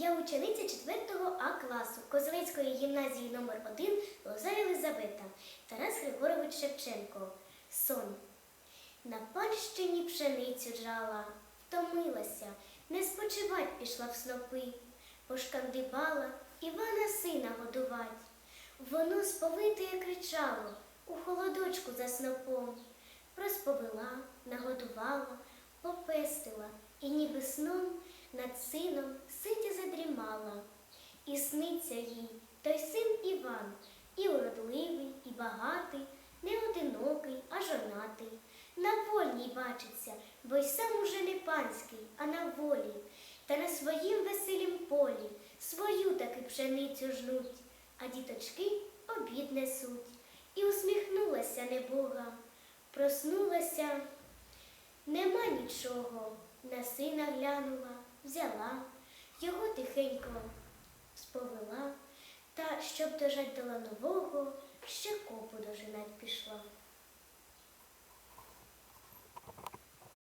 Я учениця 4 А класу Козелецької гімназії номер 1 Лоза Єлизавета Тарас Григорович Шевченко. Сон. На панщині пшеницю жала, втомилася, не спочивать пішла в снопи, пошкандибала Івана сина годувать. Воно сповитое кричало у холодочку за снопом. Розповела, нагодувала, попестила і ніби сном над сином. І сниться їй той син Іван, і уродливий, і багатий, не одинокий, а жонатий. На вольній бачиться, бо й сам уже не панський, а на волі. Та на своїм веселім полі свою таки пшеницю жнуть, а діточки обід несуть. І усміхнулася небога, проснулася, нема нічого. На сина глянула, взяла, щоб дожать до ланового, ще копу дожинать пішла.